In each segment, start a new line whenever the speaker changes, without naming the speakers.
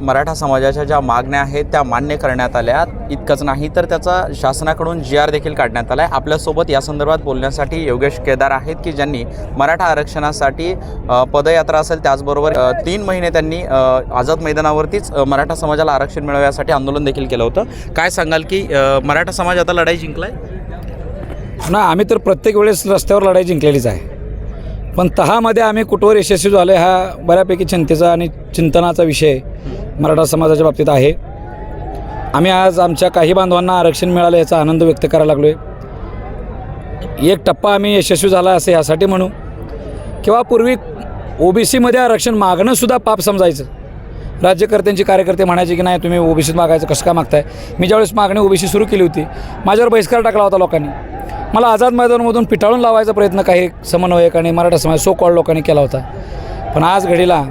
मराठा समाजाच्या ज्या मागण्या आहेत त्या मान्य करण्यात आल्या. इतकंच नाही तर त्याचा शासनाकडून जी आर देखील काढण्यात आला आहे आपल्यासोबत या संदर्भात बोलण्यासाठी योगेश केदार आहेत की ज्यांनी मराठा आरक्षणासाठी पदयात्रा असेल त्याचबरोबर तीन महिने त्यांनी आझाद मैदानावरतीच मराठा समाजाला आरक्षण मिळवण्यासाठी आंदोलन देखील केलं होतं. काय सांगाल की मराठा समाज आता लढाई जिंकलाय?
ना आम्ही तर प्रत्येक वेळेस रस्त्यावर लढाई जिंकलेलीच आहे. पण तहामध्ये आम्ही कुठवर यशस्वी झालो हा बऱ्यापैकी चिंतेचा आणि चिंतनाचा विषय मराठा समाजाच्या बाबतीत आहे. आम्ही आज आमच्या काही बांधवांना आरक्षण मिळालं याचा आनंद व्यक्त करायला लागलो आहे एक टप्पा आम्ही यशस्वी झाला असे यासाठी म्हणू. किंवा पूर्वी ओबीसीमध्ये आरक्षण मागणंसुद्धा पाप समजायचं. राज्यकर्त्यांची कार्यकर्ते म्हणायचे की नाही तुम्ही ओबीसीत मागायचं कसं का मागताय? मी ज्यावेळेस मागणी ओबीसी सुरू केली होती माझ्यावर बहिष्कार टाकला होता लोकांनी. मला आझाद मैदानमधून पिटाळून लावायचा प्रयत्न काही समन्वयक आणि मराठा समाज सो कॉल लोकांनी केला होता. पण आज घडीला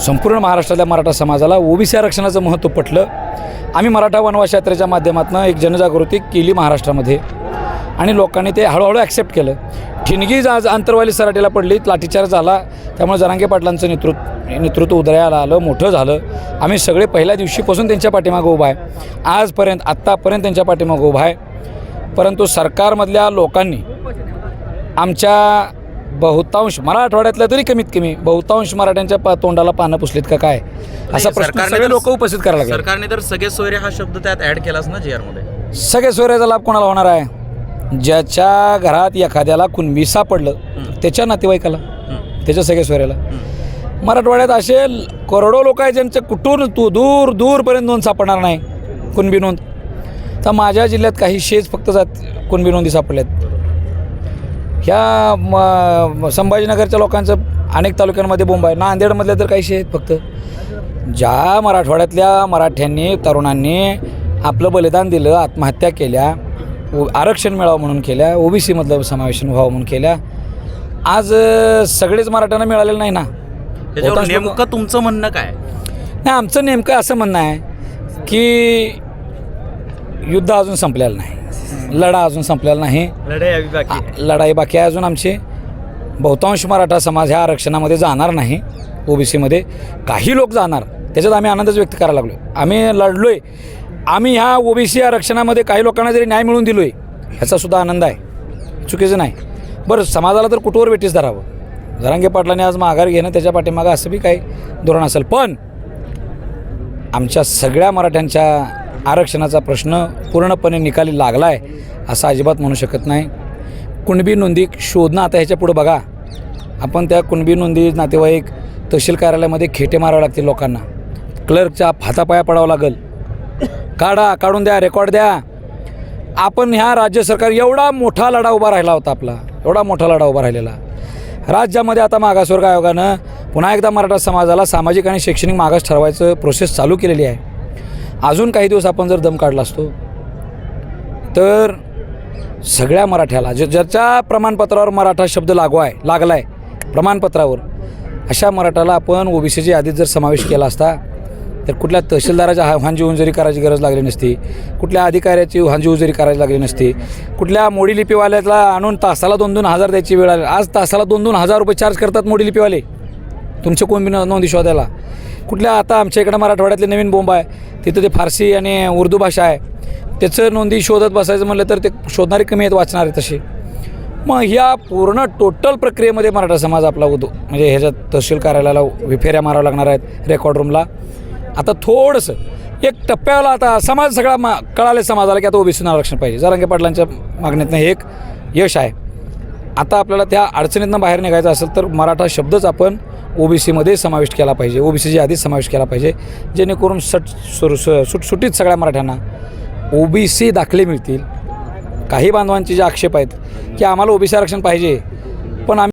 संपूर्ण महाराष्ट्रातल्या मराठा समाजाला ओबीसी आरक्षणाचं महत्त्व पटलं. आम्ही मराठा वनवास यात्रेच्या माध्यमातून एक जनजागृती केली महाराष्ट्रामध्ये. आणि लोकांनी ते हळूहळू ॲक्सेप्ट केलं. ठिणगी आज आंतरवाली सराटीला पडली लाठीचार झाला त्यामुळे जरांगे पाटलांचं नेतृत्व नेतृत्व उदयाला आलं मोठं झालं. आम्ही सगळे पहिल्या दिवशीपासून त्यांच्या पाठीमागं उभा आहे. आजपर्यंत आत्तापर्यंत त्यांच्या पाठीमागं उभा आहे. परंतु सरकारमधल्या लोकांनी आमच्या बहुतांश मराठवाड्यातल्या तरी कमीत कमी बहुतांश मराठ्यांच्या पा तोंडाला पानं पुसलीत का काय? असा प्रश्न
सरकारने
सगळे
तर-
लोक उपस्थित करायला लागले.
सरकारने तर सगळे सोयरे हा शब्द त्यात ऍड केलाच ना जी आरमध्ये
सगळे सोयऱ्याचा लाभ कोणाला होणार आहे? ज्याच्या घरात एखाद्याला कुणबी सापडलं त्याच्या नातेवाईकाला त्याच्या सगळ्या सोयऱ्याला. मराठवाड्यात असे ल- करोडो लोक आहेत ज्यांचे कुठून तू दूर दूरपर्यंत नोंद सापडणार नाही. कुणबी नोंद. तर माझ्या जिल्ह्यात काही शेज फक्त जात कुणबी नोंदी सापडल्यात. ह्या म संभाजीनगरच्या लोकांचं अनेक तालुक्यांमध्ये बोंब आहे. नांदेडमधल्या तर काही आहेत फक्त. ज्या मराठवाड्यातल्या मराठ्यांनी तरुणांनी आपलं बलिदान दिलं आत्महत्या केल्या आरक्षण मिळावं म्हणून केल्या ओबीसीमधलं समावेशन व्हावं म्हणून केल्या आज सगळेच मराठ्यांना मिळालेलं नाही ना.
नेमकं तुमचं म्हणणं काय
नाही आमचं नेमकं असं म्हणणं आहे की युद्ध अजून संपलेलं नाही. लढा अजून संपलेला नाही.
लढाई बाकी
आ- लढाई बाकी आहे अजून आमची. बहुतांश मराठा समाज ह्या आरक्षणामध्ये जाणार नाही ओबीसीमध्ये. काही लोक जाणार त्याच्यात आम्ही आनंदच व्यक्त करायला लागलो आम्ही लढलो आहे आम्ही ह्या ओबीसी आरक्षणामध्ये काही लोकांना जरी न्याय मिळवून दिलो आहे ह्याचासुद्धा आनंद आहे. चुकीचं नाही. बरं समाजाला तर कुठवर वेटीस धरावं? जरांगे पाटलांनी आज माघार घेणं त्याच्या पाठीमागं असं बी काही धोरण असेल. पण आमच्या सगळ्या मराठ्यांच्या आरक्षणाचा प्रश्न पूर्णपणे निकाली लागला आहे असं अजिबात म्हणू शकत नाही. कुणबी नोंदी शोधणं आता ह्याच्या पुढं बघा. आपण त्या कुणबी नोंदी नातेवाईक तहसील कार्यालयामध्ये खेटे मारावे लागतील लोकांना. क्लर्कच्या हातापाया पडावं लागेल. काढा काढून द्या रेकॉर्ड द्या. आपण ह्या राज्य सरकार एवढा मोठा लढा उभा राहिला होता आपला. एवढा मोठा लढा उभा राहिलेला. राज्यामध्ये आता मागासवर्ग आयोगानं पुन्हा एकदा मराठा समाजाला सामाजिक आणि शैक्षणिक मागास ठरवायचं प्रोसेस चालू केलेली आहे. अजून काही दिवस आपण जर दम काढला असतो तर सगळ्या मराठ्याला ज ज्याच्या प्रमाणपत्रावर मराठा शब्द लागू आहे लागला आहे प्रमाणपत्रावर अशा मराठाला आपण ओबीसीच्या यादीत जर समावेश केला असता तर कुठल्या तहसीलदाराच्या हा हांजी उंजरी करायची गरज लागली नसती कुठल्या अधिकाऱ्याची हांजी उंजरी करायची लागली नसती कुठल्या मोडी लिपीवाल्याला आणून तासाला दोन दोन हजार द्यायची वेळ आली आज तासाला दोन दोन हजार रुपये चार्ज करतात मोडी लिपीवाले तुमच्या कोण नोंदी शोधायला. कुठल्या आता आमच्या इकडं मराठवाड्यातले नवीन बोंब आहे तिथं ते फारसी आणि उर्दू भाषा आहे. त्याचं नोंदी शोधत बसायचं म्हणलं तर ते शोधणारे कमी आहेत वाचणारे तसे मग ह्या पूर्ण टोटल प्रक्रियेमध्ये मराठा समाज आपला होतो म्हणजे ह्याच्यात तहसील कार्यालयाला विफेऱ्या माराव्या लागणार आहेत रेकॉर्ड रूमला आता थोडंसं एक टप्प्याला आता समाज सगळा मा कळाले समाजाला की आता ओबीसीनं आरक्षण पाहिजे. जरांगे पाटलांच्या मागणीतनं हे एक यश आहे. आता आपल्याला त्या अडचणीतनं बाहेर निघायचं असेल तर मराठा शब्दच आपण ओबीसीमध्ये समावेश केला पाहिजे. ओबीसीच्या आधीच समावेश केला पाहिजे. जेणेकरून सट सुर सु- सुटसुटीत सगळ्या मराठ्यांना ओबीसी दाखले मिळतील. काही बांधवांचे जे आक्षेप आहेत की आम्हाला ओबीसी आरक्षण पाहिजे पण आम्ही